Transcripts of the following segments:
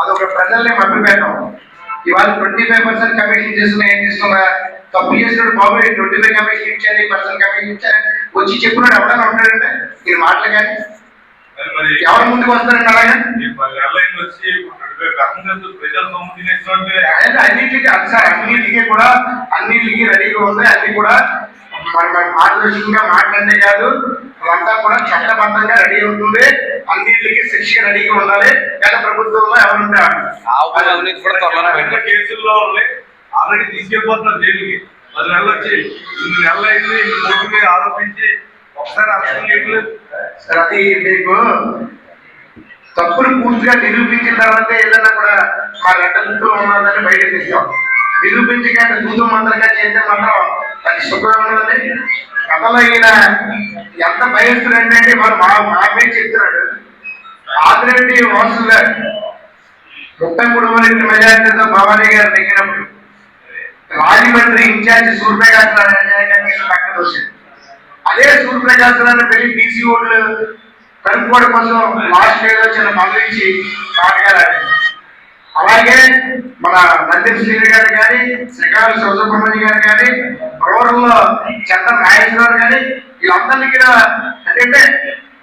అదొక ప్రజల్ని మభ్యపెట్టడం ఇవాళ ట్వంటీ ఫైవ్ పర్సెంట్ కమిషన్ చేస్తున్నా ఏం చేస్తున్నా తప్పు చేసినప్పుడు బాబు ట్వంటీ ఫైవ్ కమిషన్ ఇచ్చాను పర్సెంట్ కమిషన్ ఇచ్చాను వచ్చి చెప్పినాడు ఎవడన్నా ఉంటాడంటే? నేను మాటలు కానీ? ఎవరు ముందుకు వస్తారండి అలాగే? అన్నింటికి సార్ అన్నింటికి కూడా అన్నింటికి రెడీగా ఉంది. అన్ని కూడా మరి మార్గదర్శకంగా మాట్లాడే కాదు అంతా కూడా చట్టబద్ధంగా రెడీ అవుతుంది. అన్నింటికి శిక్ష రెడీగా ఉండాలి. గత ప్రభుత్వంలో బయట కేసుల్లో ఆల్రెడీ తీసుకెళ్ళిపోతున్నారు జైలుకి. పది నెలలు వచ్చి ఇన్ని నెలలు అయింది మీద ఆరోపించి ఒకసారి అరెస్ట్ చేయట్లేదు. సార్ అది మీకు తప్పులు పూర్తిగా నిరూపించిన తర్వాత ఏదైనా కూడా మా రెట్టలతో ఉన్నదని బయట తీస్తాం. నిరూపించక దూదు మంత్రంగా చేస్తే మాత్రం అది సుఖంగా ఉన్నది కథలో ఈయన ఎంత భయస్తుడంటే అంటే వాడు మా మా పేరు చెప్తున్నాడు. ఆదిరెడ్డి వాసు గారు ముప్పై మూడు మంది మెజార్టీతో భవానీ గారు నెగ్గినప్పుడు రాజమండ్రి ఇన్ఛార్జి సూర్యప్రకాశ్ పక్కన వచ్చింది అదే సూర్యప్రకాశ్ రావు పెళ్ళి బీసీ ఓట్లు కనుక్కోవడం కోసం లాస్ట్ ఏదో చిన్న మందించి పాటగారు అలాగే మన నందిం శ్రీని గారు కానీ శ్రీకాళ సుబ్రహ్మణ్య గారు కానీ రూరల్లో చంద్ర నాగేశ్వరరావు కానీ వీళ్ళందరినీ కూడా అంటే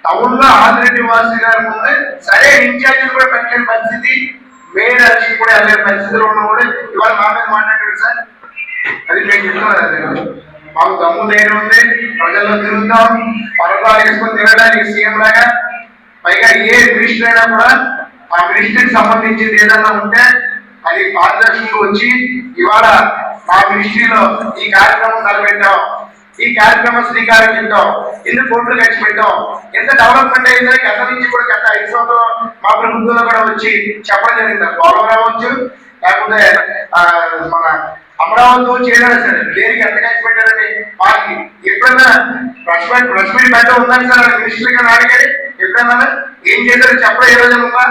టౌన్లో ఆదిరెడ్డి వాసు గారు ముందు సరే ఇన్ఛార్జీలు కూడా పెట్టలేని పరిస్థితి. మేయర్ అర్జీ కూడా వెళ్ళే పరిస్థితిలో ఉన్నవాడు ఇవాళ మా మీద మాట్లాడాడు సార్. అది మేము చెప్తున్నది మాకు దమ్ము ధైర్యం ఉంది ప్రజల్లో తిరుగుతాం పర్వతాలు వేసుకొని తిరగడానికి సీఎం లాగా. పైగా ఏ మినిస్టర్ అయినా కూడా ఆ మినిస్టర్కి సంబంధించింది ఏదైనా ఉంటే అది పారదర్శకంగా వచ్చి ఇవాళ మా మినిస్ట్రీలో ఈ కార్యక్రమం తలపెట్టాం ఈ కార్యక్రమం శ్రీకారం చుట్టాం ఎన్ని కోట్లు ఖర్చు పెట్టాం ఎంత డెవలప్మెంట్ అయిందో గత నుంచి కూడా గత ఐదు సంవత్సరం మా ప్రభుత్వంలో కూడా వచ్చి చెప్పడం జరిగింది. పోలవరం అవ్వచ్చు లేకపోతే మన అమరావతి చేయడానికి సరే దేనికి ఎంత ఖర్చు పెట్టారని వారికి ఎప్పుడైనా ప్రెస్ మీట్ ప్రెస్ మీట్ ఉందని సార్ మినిస్టర్ గారు అడిగారు ఎప్పుడన్నా? ఏం చేశారు చెప్పడం ఏ రోజు ఉందా